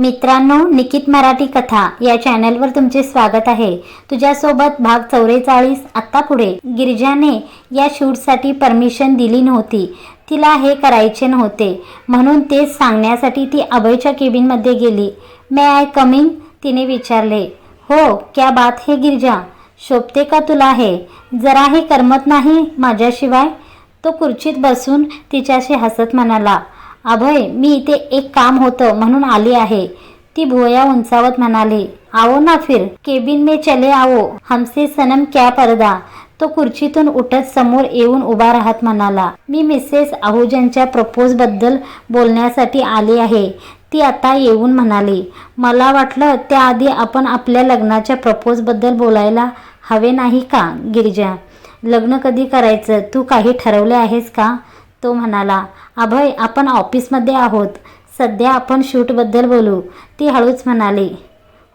मित्रांनो निकित मराठी कथा या चॅनलवर तुमचे स्वागत आहे. तुझ्यासोबत भाग चौवेचाळीस आत्ता पुढे. गिरिजाने या शूटसाठी परमिशन दिली नव्हती. तिला हे करायचे नव्हते. म्हणून तेच सांगण्यासाठी ती अभयच्या केबिनमध्ये गेली. मे आय कमिंग तिने विचारले. हो क्या बात हे गिरिजा. शोभते का तुला हे? जराही करमत नाही माझ्याशिवाय? तो खुर्चीत बसून तिच्याशी हसत म्हणाला. अभय मी इथे एक काम होतं म्हणून आली आहे. ती भुवया उंचावत म्हणाली आओ ना फिर केबिन में चले आओ हमसे सनम क्या पर्दा? तो खुर्चीतून उठत समोर येऊन उभा राहत म्हणाला मी मिसेस आहुजांच्या प्रपोजबद्दल बोलण्यासाठी आली आहे. ती आता येऊन म्हणाली मला वाटलं त्याआधी आपण आपल्या लग्नाच्या प्रपोजबद्दल बोलायला हवे नाही का गिरिजा? लग्न कधी करायचं? तू काही ठरवले आहेस का? तो म्हणाला अभय आपण ऑफिसमध्ये आहोत. सध्या आपण शूटबद्दल बोलू. ती हळूच म्हणाली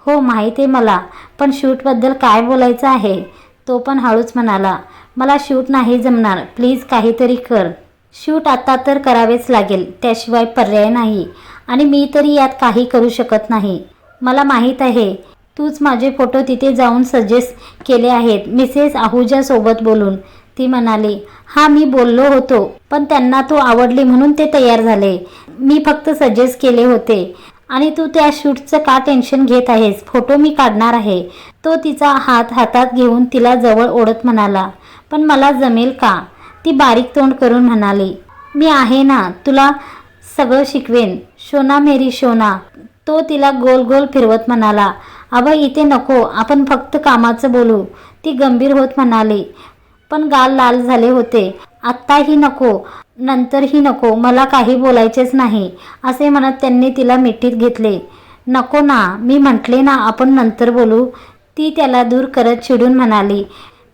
हो माहीत आहे मला पण शूटबद्दल काय बोलायचं आहे? तो पण हळूच म्हणाला मला शूट नाही जमणार प्लीज काहीतरी कर. शूट आता तर करावेच लागेल त्याशिवाय पर्याय नाही आणि मी तरी यात काही करू शकत नाही. मला माहीत आहे तूच माझे फोटो तिथे जाऊन सजेस्ट केले आहेत मिसेस आहुजासोबत बोलून. ती म्हणाली हा मी बोललो होतो पण त्यांना तू आवडली म्हणून ते तयार झाले. मी फक्त सजेस्ट केले होते. आणि तू त्या शूटचं का टेन्शन घेत आहेस? फोटो मी काढणार आहे. तो तिचा हात हातात घेऊन तिला जवळ ओढत म्हणाला पण मला जमेल का? ती बारीक तोंड करून म्हणाली मी आहे ना तुला सगळं शिकवेन. शोना मेरी शोना. तो तिला गोल गोल फिरवत म्हणाला अभय इथे नको आपण फक्त कामाचं बोलू. ती गंभीर होत म्हणाली पण गाल लाल झाले होते. आत्ताही नको नंतरही नको मला काही बोलायचेच नाही असे म्हणत त्यांनी तिला मिठीत घेतले. नको ना मी म्हटले ना आपण नंतर बोलू. ती त्याला दूर करत चिडून म्हणाली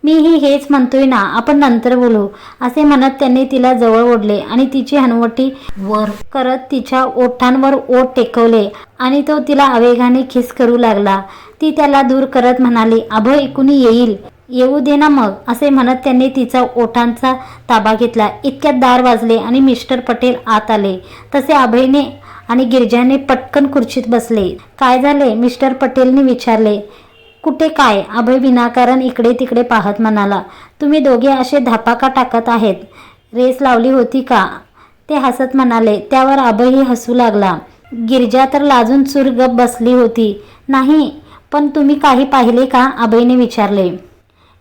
मीही हेच म्हणतोय ना आपण नंतर बोलू. असे म्हणत त्यांनी तिला जवळ ओढले आणि तिची हनवटी वर करत तिच्या ओठांवर ओठ टेकवले आणि तो तिला आवेगाने खिस करू लागला. ती त्याला दूर करत म्हणाली अभय कुणी येईल? येऊ दे ना मग असे म्हणत त्यांनी तिचा ओठांचा ताबा घेतला. इतक्यात दार वाजले आणि मिस्टर पटेल आत आले. तसे अभयने आणि गिरजाने पटकन खुर्चीत बसले. काय झाले? मिस्टर पटेलने विचारले. कुठे काय? अभय विनाकारण इकडे तिकडे पाहत म्हणाला. तुम्ही दोघे असे धापाका टाकत आहेत? रेस लावली होती का? ते हसत म्हणाले. त्यावर अभयही हसू लागला. गिरजा तर लाजून चूर गप बसली होती. नाही पण तुम्ही काही पाहिले का? अभयने विचारले.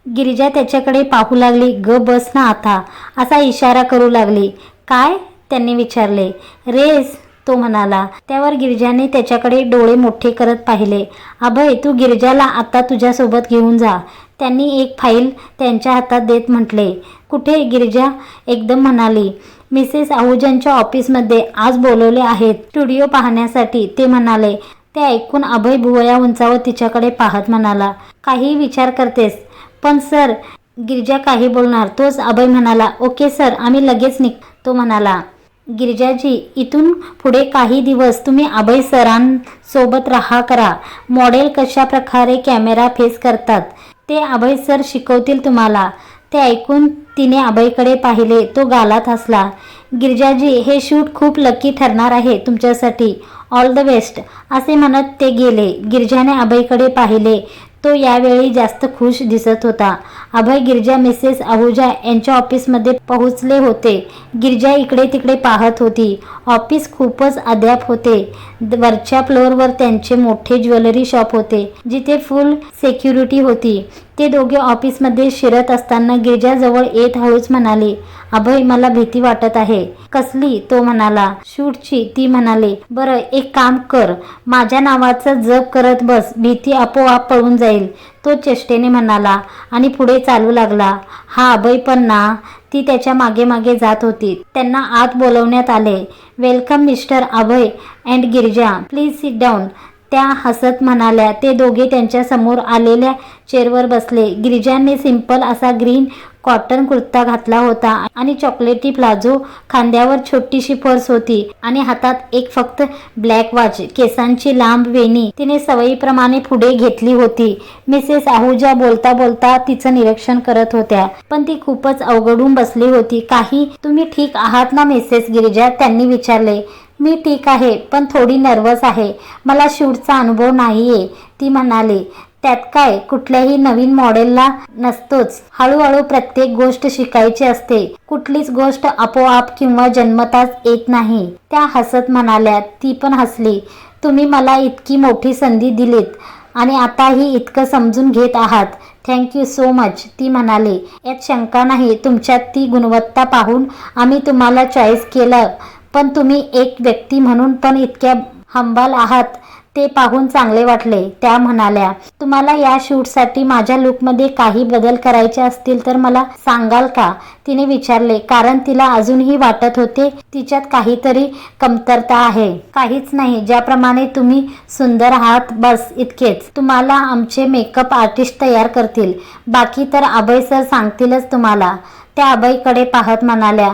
गिरिजा त्याच्याकडे पाहू लागली ग बस ना आता. असा इशारा करू लागली. काय? त्यांनी विचारले. रेस तो म्हणाला. त्यावर गिरिजाने त्याच्याकडे डोळे मोठे करत पाहिले. अभय तू गिरिजाला आता तुझ्यासोबत घेऊन जा. त्यांनी एक फाईल त्यांच्या हातात देत म्हटले. कुठे? गिरिजा एकदम म्हणाली. मिसेस आहुजांच्या ऑफिसमध्ये आज बोलवले आहेत स्टुडिओ पाहण्यासाठी. ते म्हणाले. ते ऐकून अभय भुवया उंचावर तिच्याकडे पाहत म्हणाला. काही विचार करतेस. पण सर गिरिजा काही बोलणार. तोच अभय म्हणाला ओके सर आम्ही लगेच निघ तो म्हणाला. गिरिजाजी इथून पुढे काही दिवस तुम्ही अभय सरांसोबत राहा करा. मॉडेल कशा प्रकारे कॅमेरा फेस करतात ते अभय सर शिकवतील तुम्हाला. ते ऐकून तिने अभयकडे पाहिले तो गालात हसला. गिरिजाजी हे शूट खूप लकी ठरणार आहे तुमच्यासाठी. ऑल द बेस्ट असे म्हणत ते गेले. गिरिजाने अभयकडे पाहिले. तो यावेळी जास्त खुश दिसत होता. अभय गिरजा मिसेस आहुजा यांच्या ऑफिसमध्ये पोहोचले होते. गिरजा इकडे तिकडे पाहत होती. ऑफिस खूपच अद्याप होते. वरच्या फ्लोअरवर त्यांचे मोठे ज्वेलरी शॉप होते जिथे फुल सेक्युरिटी होती. ते दोघे ऑफिसमध्ये शिरत असताना गिरजाजवळ येत हळूच म्हणाले अभय मला भीती वाटत आहे. कसली? तो म्हणाला. शूटची. ती म्हणाले. बरं एक काम कर. माझ्या नावाचं जप करत बस. भीती आपोआप पळून जाईल. तो चेष्टेने म्हणाला आणि पुढे चालू लागला. हा अभय पण ना ती त्याच्यामागे मागे जात होती. त्यांना आत बोलवण्यात आले. Welcome mister Abhay and Girja. Please sit down. त्या हसत म्हणाल्या. ते दोघे त्यांच्यासमोर आलेल्या चेअरवर बसले. गिरिजाने सिंपल असा ग्रीन कॉटन कुर्ता घातला होता आणि चॉकलेटी प्लाझो खांद्यावर छोटीशी पर्स होती आणि हातात एक फक्त ब्लॅक वॉच केसांची लांब वेणी. तिने सवयीप्रमाणे पुढे घेतली होती. मिसेस आहुजा बोलता बोलता तिचं निरीक्षण करत होत्या. पण ती खूपच अवघडून बसली होती. काही तुम्ही ठीक आहात ना मिसेस गिरिजा? त्यांनी विचारले. मी ठीक आहे पण थोडी नर्वस आहे. मला शूटचा अनुभव नाहीये ती म्हणाली. त्यात काय? कुठल्याही नवीन मॉडेलला नसतोच. हळूहळू प्रत्येक गोष्ट शिकायची असते. कुठलीच गोष्ट आपोआप किंवा जन्मताच येत नाही. त्या हसत म्हणाल्या ती पण हसली. तुम्ही मला इतकी मोठी संधी दिलीत आणि आताही इतकं समजून घेत आहात. थँक्यू सो मच ती म्हणाली. यात शंका नाही. तुमच्यात ती गुणवत्ता पाहून आम्ही तुम्हाला चॉईस केलं. पण तुम्ही एक व्यक्ती म्हणून पण इतक्या हंबाल आहात. ते पाहून चांगले वाटले. त्या म्हणाल्या तुम्हाला या शूटसाठी माझ्या लुकमध्ये काही बदल करायचे असतील तर मला सांगाल का? तिने विचारले कारण तिला अजूनही वाटत होते तिच्यात काहीतरी कमतरता आहे. काहीच नाही ज्याप्रमाणे तुम्ही सुंदर आहात बस इतकेच. तुम्हाला आमचे मेकअप आर्टिस्ट तयार करतील. बाकी तर अभय सर सांगतीलच तुम्हाला. त्या अभयकडे पाहत म्हणाल्या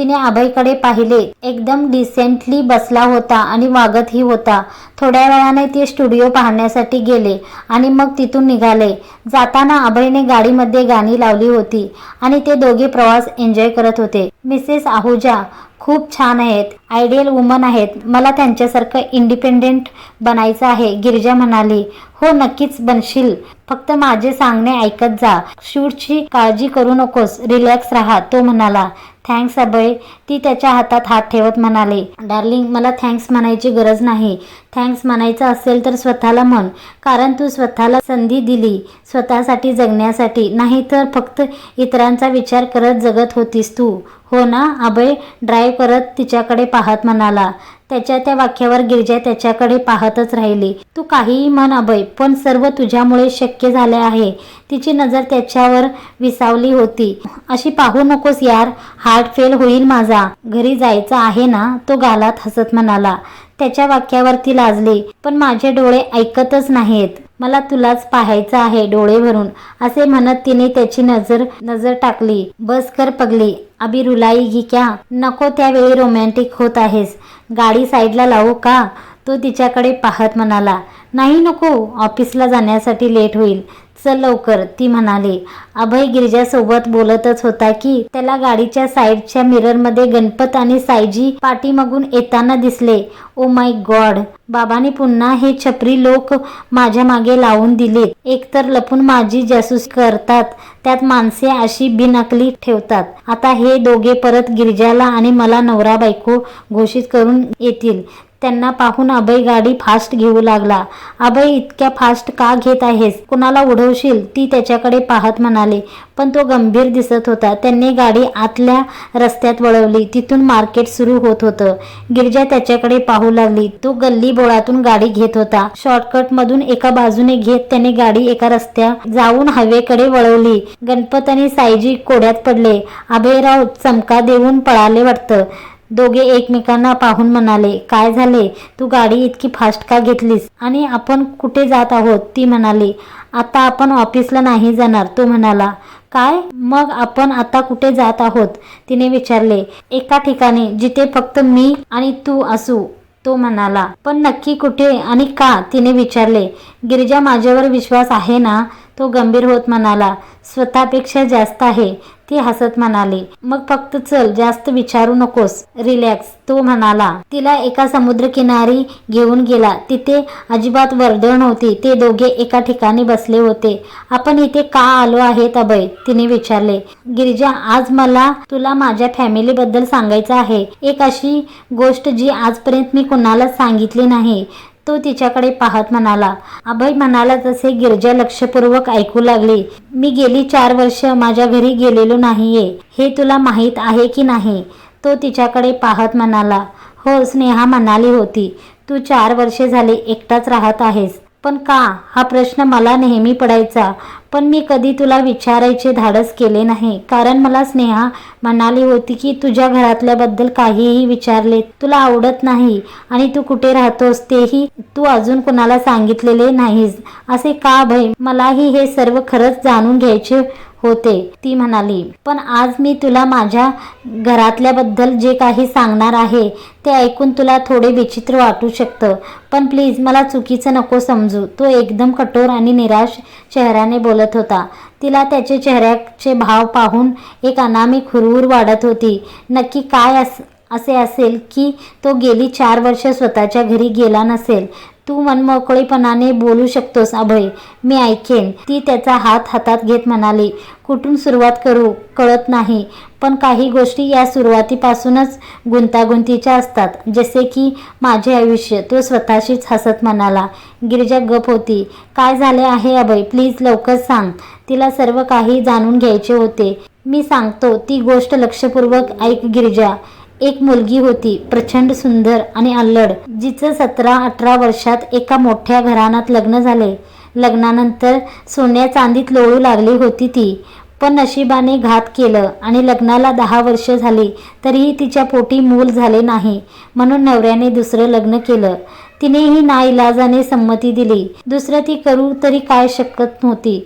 तिने अभयकडे पाहिले. एकदम डिसेंटली बसला होता आणि वागतही होता. थोड्या वेळाने ते स्टुडिओ पाहण्यासाठी गेले आणि मग तिथून निघाले. जाताना अभयने गाडीमध्ये गाणी लावली होती आणि ते दोघे प्रवास एन्जॉय करत होते. मिसेस आहुजा खूप छान आहेत. आयडियल वुमन आहेत. मला त्यांच्यासारखं इंडिपेंडेंट बनायचं आहे गिरिजा म्हणाली. हो नक्कीच बनशील. फक्त माझे सांगणे ऐकत जा. शूटची काळजी करू नकोस. रिलॅक्स राहा तो म्हणाला. थँक्स अभय. ती त्याच्या हातात हात ठेवत म्हणाले. डार्लिंग मला थँक्स म्हणायची गरज नाही. थँक्स म्हणायचं असेल तर स्वतःला म्हण. कारण तू स्वतःला संधी दिली. स्वतःसाठी जगण्यासाठी. नाही तर फक्त इतरांचा विचार करत जगत होतीस तू. हो ना अभय? ड्राईव्ह करत तिच्याकडे पाहत म्हणाला. त्याच्या त्या वाक्यावर गिरिजा त्याच्याकडे पाहतच राहिली. तू काहीही म्हण अभय पण सर्व तुझ्यामुळे शक्य झाले आहे. तिची नजर त्याच्यावर विसावली होती. अशी पाहू नकोस यार हार्ट फेल होईल माझा. घरी जायचं आहे ना तो गालात हसत म्हणाला. त्याच्या वाक्यावर ती लाजली पण माझे डोळे ऐकतच नाहीत. मला तुलाच पाहायचं आहे डोळे भरून असे म्हणत तिने त्याची नजर नजर टाकली. बस कर पगली. अभि रुलाई घी क्या? नको त्यावेळी रोमॅन्टिक होत आहेस. गाडी साईडला लावू का? तो तिच्याकडे पाहत म्हणाला. नाही नको ऑफिसला जाण्यासाठी लेट होईल. चल लवकर ती म्हणाली. अभय गिरिजासोबत बोलतच होता की त्याला गाडीच्या साईडच्या मिररमध्ये गणपत आणि सायजी पाठीमागून येताना दिसले. ओ माय गॉड बाबांनी पुन्हा हे छपरी लोक माझ्या मागे लावून दिलेत. एकतर लपून माझी जासूस करतात त्यात माणसे अशी बिनअकली ठेवतात. आता हे दोघे परत गिरिजाला आणि मला नवरा बायको घोषित करून येतील. त्यांना पाहून अभय गाडी फास्ट घेऊ लागला. अभय इतक्या फास्ट का घेत आहेस? कुणाला उडवशील? ती त्याच्याकडे पाहत म्हणाले. पण तो गंभीर दिसत होता. त्यांनी गाडी आतल्या रस्त्यात वळवली. तिथून मार्केट सुरू होत होतं. गिरिजा त्याच्याकडे पाहू लागली. तो गल्ली बोळातून गाडी घेत होता. शॉर्टकट मधून एका बाजूने घेत त्याने गाडी एका रस्त्या जाऊन हवेकडे वळवली. गणपत आणि साईजी कोड्यात पडले. अभयराव चमका देऊन पळाले वाटतं. दोघे एकमेकांना पाहून म्हणाले काय झाले? तू गाडी इतकी फास्ट का घेतलीस? आणि आपण कुठे जात आहोत? ती म्हणाली आता आपण ऑफिसला नाही जाणार तो म्हणाला. काय? मग आपण आता कुठे जात आहोत? तिने विचारले. एका ठिकाणी जिथे फक्त मी आणि तू असू तो म्हणाला. पण नक्की कुठे आणि का? तिने विचारले. गिरिजा माझ्यावर विश्वास आहे ना? तो गंभीर होत म्हणाला स्वतःपेक्षा जास्त आहे ती हसत म्हणाली. मग फक्त चल जास्त विचारू नकोस रिलॅक्स तो म्हणाला. तिला एका समुद्रकिनारी घेऊन गेला. तिथे अजिबात वर्दळ नव्हती. ते दोघे एका ठिकाणी बसले होते. आपण इथे का आलो आहेत अभय? तिने विचारले. गिरिजा आज मला तुला माझ्या फॅमिली बद्दल सांगायचं आहे. एक अशी गोष्ट जी आजपर्यंत मी कुणालाच सांगितली नाही. तो तिच्याकडे पाहत म्हणाला अभय म्हणाला तसे गिरजा लक्षपूर्वक ऐकू लागली. मी गेली चार वर्ष माझ्या घरी गेलेलो नाहीये. हे तुला माहीत आहे की नाही? तो तिच्याकडे पाहत म्हणाला हो स्नेहा म्हणाली होती. तू चार वर्षे झाली एकटाच राहत आहेस. पण का? हा प्रश्न मला नेहमी पडायचा. पण मी कधी तुला विचारायचे धाडस केले नाही. कारण मला स्नेहा म्हणाली होती की तुझ्या घरातल्याबद्दल काहीही विचारले तुला आवडत नाही आणि तू कुठे राहतोस तेही तू अजून कुणाला सांगितलेले नाहीस. असे का भय? मलाही हे सर्व खरंच जाणून घ्यायचे होते. ती म्हणाली पण आज मी तुला माझ्या घरातल्याबद्दल जे काही सांगणार आहे ते ऐकून तुला थोडे विचित्र वाटू शकतं. पण प्लीज मला चुकीचं नको समजू. तो एकदम कठोर आणि निराश चेहऱ्याने बोलत होता. तिला त्याचे चेहऱ्याचे भाव पाहून एक अनामिक हुरहुर वाढत होती. नक्की काय अस असे असेल की तो गेली चार वर्ष स्वतःच्या घरी गेला नसेल? तू मनमोकळेपणाने बोलू शकतोस अभय. मी ऐकेन. ती त्याचा हात हातात घेत म्हणाली. कुठून सुरुवात करू? कळत नाही. पण काही गोष्टी या सुरुवातीपासूनच गुंतागुंतीच्या असतात. जसे की माझे आयुष्य. तो स्वतःशीच हसत म्हणाला. गिरिजा गप होती. काय झाले आहे अभय? प्लीज लवकर सांग. तिला सर्व काही जाणून घ्यायचे होते. मी सांगतो. ती गोष्ट लक्षपूर्वक ऐक गिरिजा. एक मुलगी होती प्रचंड सुंदर आणि अल्लड जिचं सतरा अठरा वर्षात एका मोठ्या घराण्यात लग्न झाले. लग्नानंतर सोन्या चांदीत लोळू लागली होती ती पण नशिबाने घात केलं आणि लग्नाला दहा वर्ष झाली तरीही तिच्या पोटी मूल झाले नाही म्हणून नवऱ्याने दुसरं लग्न केलं. तिनेही नाईलाजाने संमती दिली. दुसरं ती करू तरी काय शकत नव्हती.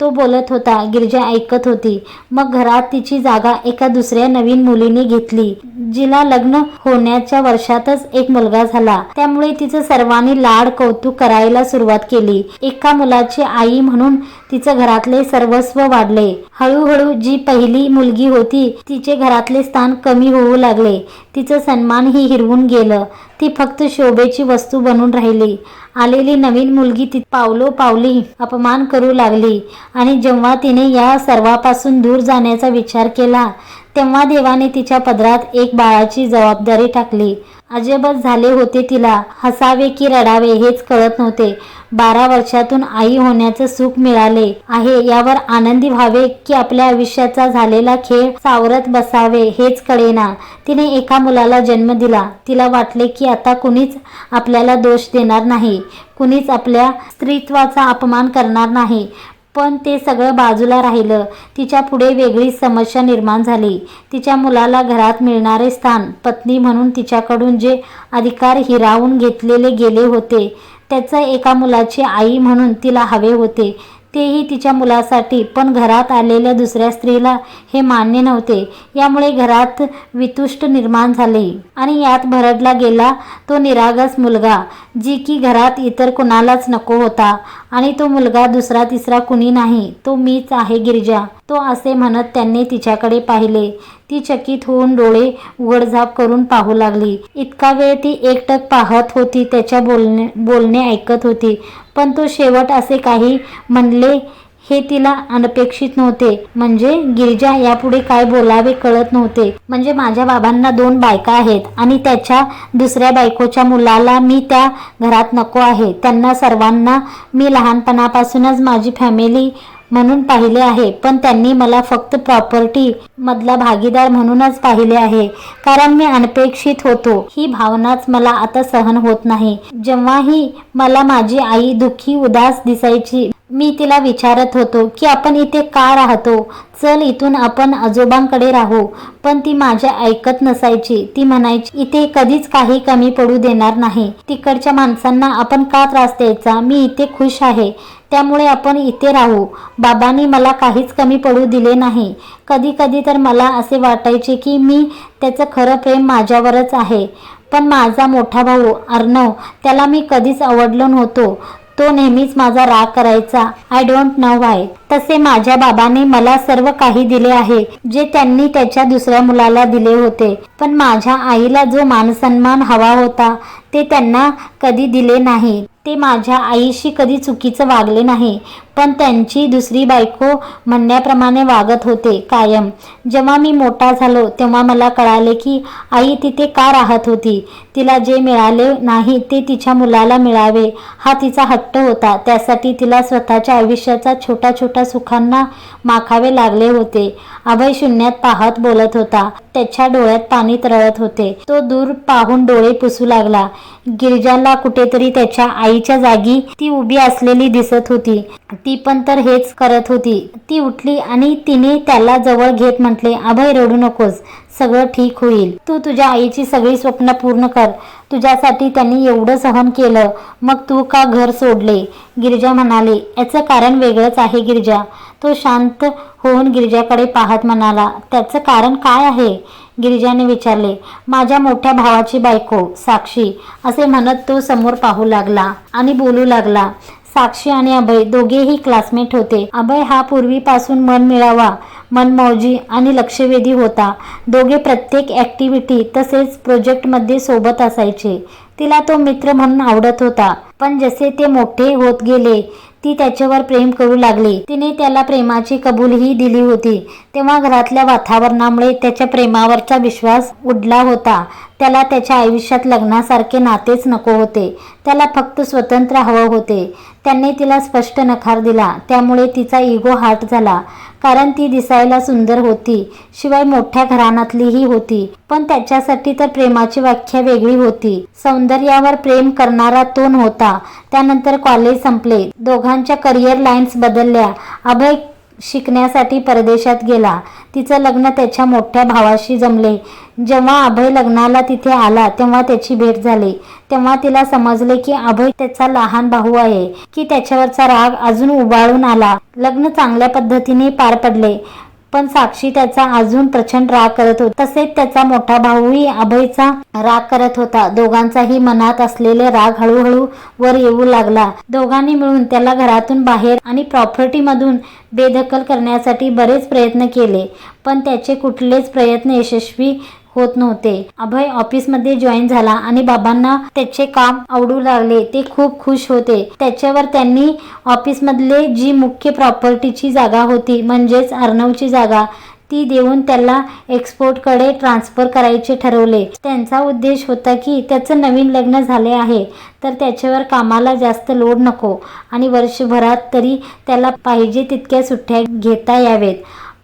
तो बोलत होता गिरजा ऐकत होती. मग घरात तिची जागा एका दुसऱ्या नवीन मुलीने घेतली जिला लग्न होण्याच्या वर्षातच एक मुलगा झाला. त्यामुळे तिचं सर्वांनी लाड कौतुक करायला सुरुवात केली. एका मुलाची आई म्हणून तिचं घरातले सर्वस्व वाढले. हळूहळू जी पहिली मुलगी होती तिचे घरातले स्थान कमी होऊ लागले. तिचं सन्मानही हिरवून गेलं. ती फक्त शोभेची वस्तू बनून राहिली. आलेली नवीन मुलगी ती पावलो पावली अपमान करू लागली. आणि जेव्हा तिने या सर्वापासून दूर जाण्याचा विचार केला तेव्हा देवाने तिच्या पदरात एक बाळाची जबाबदारी टाकली. अजबच झाले होते तिला. हसावे की रडावे हेच कळत नव्हते. बारा वर्षातून आई होण्याचं सुख मिळाले आहे. यावर आनंदी व्हावे की आपल्या आयुष्याचा झालेला खेळ सावरत बसावे हेच कळेना. तिने एका मुलाला जन्म दिला. तिला वाटले की आता कुणीच आपल्याला दोष देणार नाही. कुणीच आपल्या स्त्रीत्वाचा अपमान करणार नाही. पण ते सगळं बाजूला राहिलं. तिच्या पुढे वेगळीच समस्या निर्माण झाली. तिच्या मुलाला घरात मिळणारे स्थान पत्नी म्हणून तिच्याकडून जे अधिकार हिरावून घेतलेले गेले होते त्याचं एका मुलाची आई म्हणून तिला हवे होते. तेही तिच्या मुलासाठी. पण घरात आलेल्या दुसऱ्या स्त्रीला हे मान्य नव्हते. यामुळे घरात वितुष्ट निर्माण झाले. आणि यात भरडला गेला तो निरागस मुलगा जी की घरात इतर कुणालाच नको होता. आणि तो मुलगा दुसरा तिसरा कुणी नाही तो मीच आहे गिरिजा. तो असे म्हणत त्यांनी तिच्याकडे पाहिले. ती चकित होऊन डोळे उघडझाप करून पाहू लागली. इतका वेळ ती एकटक पाहत होती त्याच्या बोलणे बोलणे ऐकत होती. पण तो शेवट असे काही म्हणले हे तिला अनपेक्षित नव्हते. म्हणजे गिरिजा यापुढे काय बोलावे कळत नव्हते. म्हणजे माझ्या बाबांना दोन बायका आहेत आणि त्याच्या दुसऱ्या बायकोच्या मुलाला मी त्या घरात नको आहे. त्यांना सर्वांना मी लहानपणापासूनच माझी फॅमिली म्हणून पाहिले आहे. पण त्यांनी मला फक्त प्रॉपर्टी मधला भागीदार म्हणूनच पाहिले आहे. कारण मी अनपेक्षित होतो. ही भावनाच मला आता सहन होत नाही. जेव्हाही मला माझी आई दुःखी उदास दिसायची मी तिला विचारत होतो की आपण इथे का राहतो? चल इथून आपण आजोबांकडे राहू. पण ती माझ्या ऐकत नसायची. ती म्हणायची इथे कधीच काही कमी पडू देणार नाही. तिकडच्या माणसांना आपण का त्रास द्यायचा? मी इथे खुश आहे. त्यामुळे आपण इथे राहू. बाबांनी मला काहीच कमी पडू दिले नाही. कधी कधी तर मला असे वाटायचे की मी त्याचं खरं प्रेम माझ्यावरच आहे. पण माझा मोठा भाऊ अर्णव त्याला मी कधीच आवडलो नव्हतो. तो नेहमीच माझा राग करायचा. आय डोंट नो वाय तसे माझ्या बाबाने मला सर्व काही दिले आहे जे त्यांनी त्याच्या दुसऱ्या मुलाला दिले होते. पण माझ्या आईला जो मानसन्मान हवा होता ते त्यांना कधी दिले नाही. ते माझ्या आईशी कधी चुकीचं वागले नाही. पण त्यांची दुसरी बायको म्हणण्याप्रमाणे वागत होते कायम. जेव्हा मी मोठा झालो तेव्हा मला कळाले की आई तिथे का राहत होती? तिला जे मिळाले नाही ते तिच्या मुलाला मिळावे. हा तिचा हट्ट होता. त्यासाठी तिला स्वतःच्या आयुष्याचा छोटा छोटा सुखांना माखावे लागले होते. अभय शून्यात पाहत बोलत होता. त्याच्या डोळ्यात पाणी तरळत होते. तो दूर पाहून डोळे पुसू लागला. गिरजाला कुठेतरी त्याच्या आईच्या जागी ती उभी असलेली दिसत होती. ती पण तर हेच करत होती. ती उठली आणि तिने त्याला जवळ घेत म्हटले अभय रडू नकोस. सगळं ठीक होईल. तू तुझ्या आईची सगळी स्वप्न पूर्ण कर. तुझ्यासाठी त्यांनी एवढं सहन केलं. मग तू का घर सोडले? गिरजा म्हणाले याचं कारण वेगळंच आहे गिरजा. तो शांत होऊन गिरजाकडे पाहत म्हणाला त्याचं कारण काय आहे? गिरिजाने विचारले माझ्या मोठ्या भावाची बायको साक्षी असे म्हणत तो समोर पाहू लागला आणि बोलू लागला साक्षी आणि अभय दोघेही क्लासमेट होते. अभय हा पूर्वीपासून मन मिळावा मनमौजी आणि लक्षवेधी होता. दोघे प्रत्येक ॲक्टिव्हिटी तसेच प्रोजेक्टमध्ये सोबत असायचे. तिला तो मित्र म्हणून आवडत होता. पण जसे ते मोठे होत गेले ती त्याच्यावर प्रेम करू लागली. तिने त्याला प्रेमाची कबूलही दिली होती. तेव्हा घरातल्या वातावरणामुळे त्याच्या प्रेमावरचा विश्वास उडला होता. त्याला त्याच्या आयुष्यात लग्नासारखे नातेच नको होते. त्याला फक्त स्वतंत्र हवं होते. त्यांनी तिला स्पष्ट नकार दिला. त्यामुळे तिचा इगो हार्ट झाला. कारण ती दिसायला सुंदर होती. शिवाय मोठ्या घराण्यातलीही होती. पण त्याच्यासाठी तर प्रेमाची व्याख्या वेगळी होती. सौंदर्यावर प्रेम करणारा तो नव्हता. त्यानंतर कॉलेज संपले. दोघांच्या करिअर लाईन्स बदलल्या. अभय शिकण्यासाठी परदेशात गेला. तिचं लग्न त्याच्या मोठ्या भावाशी जमले. जेव्हा अभय लग्नाला तिथे आला तेव्हा त्याची भेट झाली. तेव्हा तिला समजले की अभय त्याचा लहान भाऊ आहे की त्याच्यावरचा राग अजून उबाळून आला. लग्न चांगल्या पद्धतीने पार पडले पण साक्षी त्याचा अजून प्रचंड राग करत होता. तसेच त्याचा मोठा भाऊही अभयचा राग करत होता. दोघांचाही मनात असलेले राग हळूहळू वर येऊ लागला. दोघांनी मिळून त्याला घरातून बाहेर आणि प्रॉपर्टी मधून बेदखल करण्यासाठी बरेच प्रयत्न केले पण त्याचे कुठलेच प्रयत्न यशस्वी होत नव्हते. अभय ऑफिसमध्ये जॉईन झाला आणि बाबांना त्याचे काम आवडू लागले. ते खूप खुश होते. त्याच्यावर त्यांनी ऑफिसमधले जी मुख्य प्रॉपर्टीची जागा होती म्हणजेच अर्णवची जागा ती देऊन त्याला एक्सपोर्टकडे ट्रान्सफर करायचे ठरवले. त्यांचा उद्देश होता की त्याचं नवीन लग्न झाले आहे तर त्याच्यावर कामाला जास्त लोड नको आणि वर्षभरात तरी त्याला पाहिजे तितक्या सुट्ट्या घेता यावेत.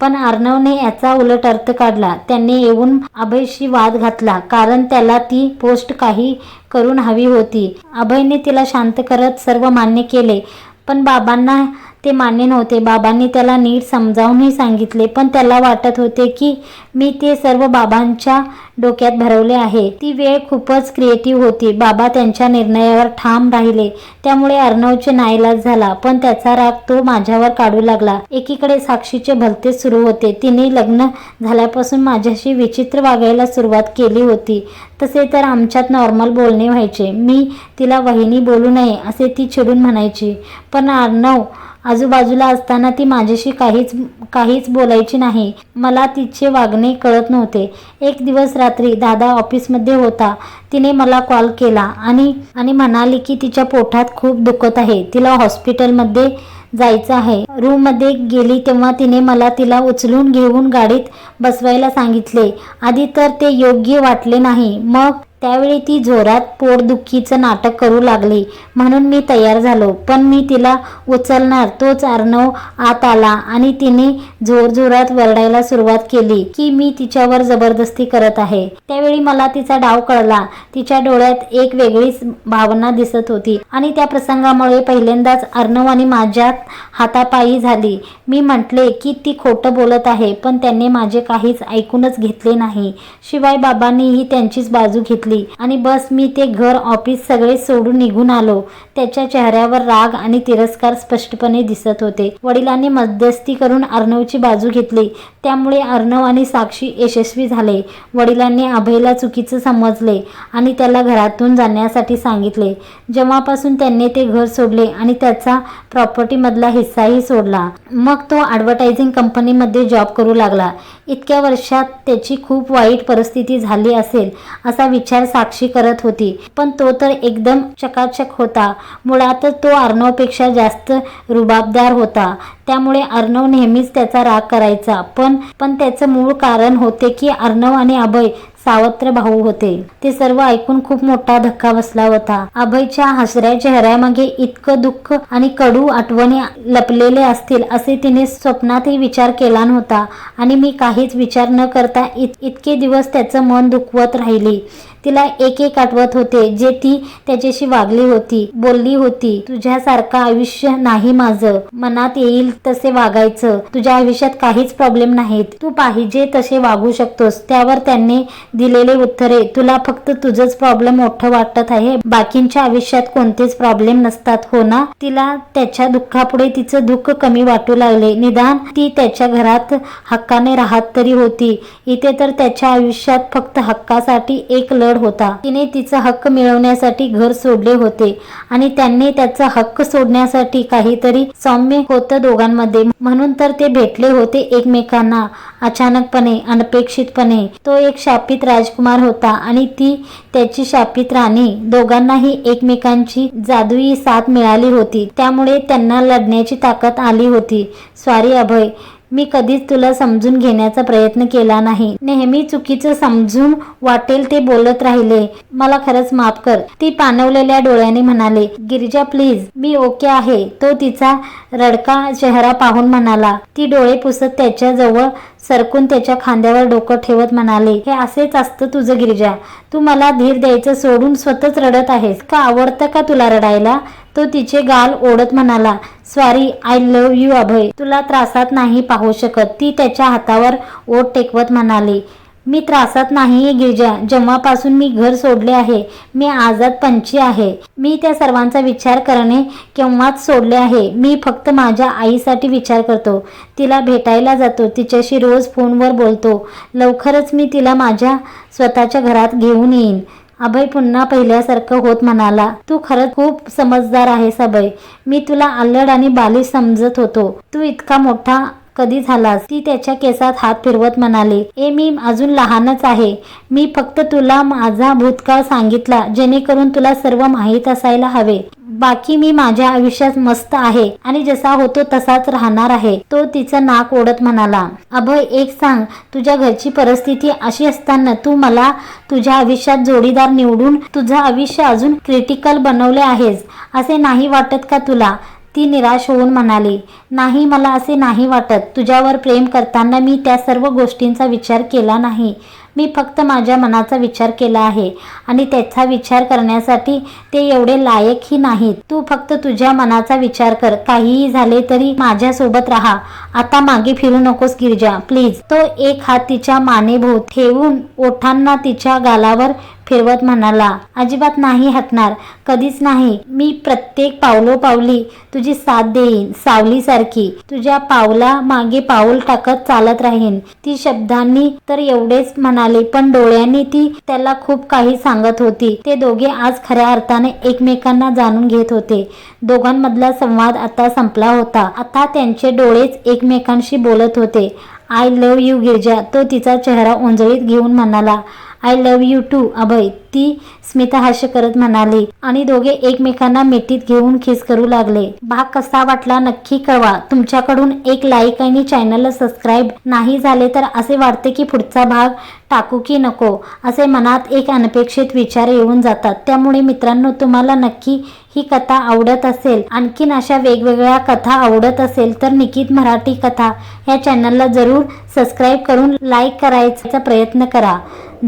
पण अर्णवने याचा उलट अर्थ काढला. त्याने येऊन अभयशी वाद घातला कारण त्याला ती पोस्ट काही करून हवी होती. अभयने तिला शांत करत सर्व मान्य केले पण बाबांना ते मान्य नव्हते. बाबांनी त्याला नीट समजावूनही सांगितले पण त्याला वाटत होते की मी ते सर्व बाबांच्या डोक्यात भरवले आहे. ती वेळ खूपच क्रिएटिव्ह होती. बाबा त्यांच्या निर्णयावर ठाम राहिले. त्यामुळे अर्णवचे नाईलाज झाला पण त्याचा राग तो माझ्यावर काढू लागला. एकीकडे साक्षीचे भलते सुरू होते. तिने लग्न झाल्यापासून माझ्याशी विचित्र वागायला सुरुवात केली होती. तसे तर आमच्यात नॉर्मल बोलणे व्हायचे. मी तिला वहिनी बोलू नये असे ती चिडून म्हणायची. पण अर्णव आजूबाजूला असताना ती माझ्याशी काहीच काहीच बोलायची नाही. मला तिचे वागणे कळत नव्हते. एक दिवस रात्री दादा ऑफिसमध्ये होता. तिने मला कॉल केला आणि आणि म्हणाली की तिच्या पोटात खूप दुखत आहे. तिला हॉस्पिटलमध्ये जायचं आहे. रूममध्ये गेली तेव्हा तिने मला तिला उचलून घेऊन गाडीत बसवायला सांगितले. आधी तर ते योग्य वाटले नाही. मग त्यावेळी ती जोरात पोटदुखीचं नाटक करू लागली. म्हणून मी तयार झालो. पण मी तिला उचलणार तोच अर्णव आत आला आणि तिने जोरजोरात वरडायला सुरुवात केली की मी तिच्यावर जबरदस्ती करत आहे. त्यावेळी मला तिचा डाव कळला. तिच्या डोळ्यात एक वेगळीच भावना दिसत होती आणि त्या प्रसंगामुळे पहिल्यांदाच अर्णव आणि माझ्यात हातापायी झाली. मी म्हटले की ती खोटं बोलत आहे पण त्यांनी माझे काहीच ऐकूनच घेतले नाही. शिवाय बाबांनीही त्यांचीच बाजू घेतली आणि बस मी ते घर ऑफिस सगळे सोडून निघून आलो. त्याच्या चेहऱ्यावर राग आणि तिरस्कार स्पष्टपणे दिसत होते. वडिलांनी मध्यस्थी करून अर्णवची बाजू घेतली. त्यामुळे अर्णव आणि साक्षी यशस्वी झाले. वडिलांनी अभयला चुकीचं समजले आणि त्याला घरातून जाण्यासाठी सांगितले. जेव्हापासून त्यांनी ते घर सोडले आणि त्याचा प्रॉपर्टीमधला हिस्साही सोडला मग तो ॲडव्हर्टायझिंग कंपनीमध्ये जॉब करू लागला. इतक्या वर्षात त्याची खूप वाईट परिस्थिती झाली असेल असा विचार साक्षी करत होती. पण तो तर एकदम चकाचक होता. मुळातच तो अर्णवपेक्षा जास्त रुबाबदार होता. त्यामुळे अर्णव नेहमीच त्याचा राग करायचा. पण पण त्याचं मूळ कारण होते की अर्णव आणि अभय सावत्र भाऊ होते. ते सर्व ऐकून खूप मोठा धक्का बसला होता. अभयच्या हसऱ्या चेहऱ्यामागे इतकं दुःख आणि कडू आठवणी लपलेले असतील असे तिने स्वप्नातही विचार केला नव्हता. आणि मी काहीच विचार न करता इत इतके दिवस त्याचं मन दुखवत राहिली. तिला एक एक आठवत होते जे ती त्याच्याशी वागली होती बोलली होती. तुझ्यासारखं आयुष्य नाही माझं. मनात येईल तसे वागायचं. तुझ्या आयुष्यात काहीच प्रॉब्लेम नाहीत. तू पाहिजे तसे वागू शकतोस. त्यावर त्यांनी दिलेले उत्तरे. तुला फक्त तुझंच प्रॉब्लेम मोठं वाटत आहे. बाकींच्या आयुष्यात कोणतेच प्रॉब्लेम नसतात. हो ना? तिला त्याच्या दुःखापुढे तिचं दुःख कमी वाटू लागले. निदान ती त्याच्या घरात हक्काने राहत तरी होती. इथे तर त्याच्या आयुष्यात फक्त हक्कासाठी एक लढ लड होता. तिने तिचा हक्क मिळवण्यासाठी घर सोडले होते आणि त्यांनी त्याचा हक्क सोडण्यासाठी काहीतरी सौम्य होतं दोघांमध्ये. म्हणून तर ते भेटले होते एकमेकांना. अचानकपणे अनपेक्षितपणे. तो एक शापित राजकुमार होता आणि ती त्याची शापित राणी. दोघांनाही एकमेकांची जादुई साथ मिळाली होती. त्यामुळे त्यांना लढण्याची ताकद आली होती. स्वारी अभय मी कधीच तुला समजून घेण्याचा प्रयत्न केला नाही. नेहमी चुकीचं समजून वाटेल ते बोलत राहिले. मला खरंच माफ कर. ती पाणवलेल्या डोळ्याने म्हणाले गिरिजा प्लीज मी ओके आहे. तो तिचा रडका चेहरा पाहून म्हणाला. ती डोळे पुसत त्याच्याजवळ सरकून त्याच्या खांद्यावर डोकं ठेवत म्हणाले हे असेच असतं तुझं गिरिजा. तू मला धीर द्यायचं सोडून स्वतःच रडत आहेस. का आवडतं का तुला रडायला? तो तिचे गाल ओढत म्हणाला sorry I love you Abhay. तुला त्रासात नाही पाहू शकत. ती त्याच्या हातावर ओट टेकवत म्हणाली मी त्रासात नाहीये गिरिजा. जेव्हापासून मी घर सोडले आहे मी आझाद पंची आहे. मी त्या सर्वांचा विचार करणे केव्हाच सोडले आहे. मी फक्त माझ्या आईसाठी विचार करतो. तिला भेटायला जातो. तिच्याशी रोज फोनवर बोलतो. लवकरच मी तिला माझ्या स्वतःच्या घरात घेऊन येईन. अभय पुन्हा पहिल्यासारखं होत म्हणाला तू खरंच खूप समजदार आहेस अभय. मी तुला अल्लड आणि बालिश समजत होतो. तू इतका मोठा कधी झालास? ती त्याच्या केसात हात फिरवत म्हणाले ए मी अजून लहानच आहे. मी फक्त तुला माझा भूतकाळ सांगितला जेणेकरून तुला सर्व माहीत असायला हवे. बाकी मी माझ्या आयुष्यात मस्त आहे आणि जसा होतो तसाच राहणार आहे. तो तिचं नाक ओढत म्हणाला अभय एक सांग तुझ्या घरची परिस्थिती अशी असताना तू मला तुझ्या आयुष्यात जोडीदार निवडून तुझं आयुष्य अजून क्रिटिकल बनवले आहेस असे नाही वाटत का तुला? ती निराश होऊन म्हणाली नाही मला असे नाही वाटत. तुझ्यावर प्रेम करताना मी त्या सर्व गोष्टींचा विचार केला नाही. मी फक्त माझ्या मनाचा विचार केला आहे आणि त्याचा विचार करण्यासाठी ते एवढे लायकही नाहीत. तू फक्त तुझ्या मनाचा विचार कर. काहीही झाले तरी माझ्यासोबत राहा. आता मागे फिरू नकोस गिरजा. प्लीज. तो एक हात तिच्या मानेभोव ठेवून ओठांना तिच्या गालावर फिरवत म्हणाला अजिबात नाही हटणार कधीच नाही. मी प्रत्येक पावलोपावली तुझी साथ देईन सावलीसारखी. तुझ्या पावला मागे पाऊल टाकत चालत राहीन. ती शब्दांनी तर एवढेच म्हणाले पण डोळ्यांनी ती त्याला खूप काही सांगत होती. ते दोघे आज खऱ्या अर्थाने एकमेकांना जाणून घेत होते. दोघांमधला संवाद आता संपला होता. आता त्यांचे डोळेच एकमेकांशी बोलत होते. I love you Girja. तो तिचा चेहरा उंजळीत घेऊन म्हणाला I love you too Abhay. ती स्मिता हास्य करत म्हणाली आणि दोघे एकमेकांना मिठीत घेऊन खिस करू लागले. भाग कसा वाटला नक्की कळवा. तुमच्याकडून एक लाईक आणि चॅनलला सबस्क्राईब नाही झाले तर असे वाटते की पुढचा भाग टाकू की नको. असे मनात एक अनपेक्षित विचार येऊन जातात. त्यामुळे मित्रांनो तुम्हाला नक्की ही कथा आवडत असेल आणखीन अशा वेगवेगळ्या कथा आवडत असेल तर निकित मराठी कथा या चॅनलला जरूर सबस्क्राईब करून लाईक करायचा प्रयत्न करा.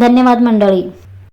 धन्यवाद मंडळी.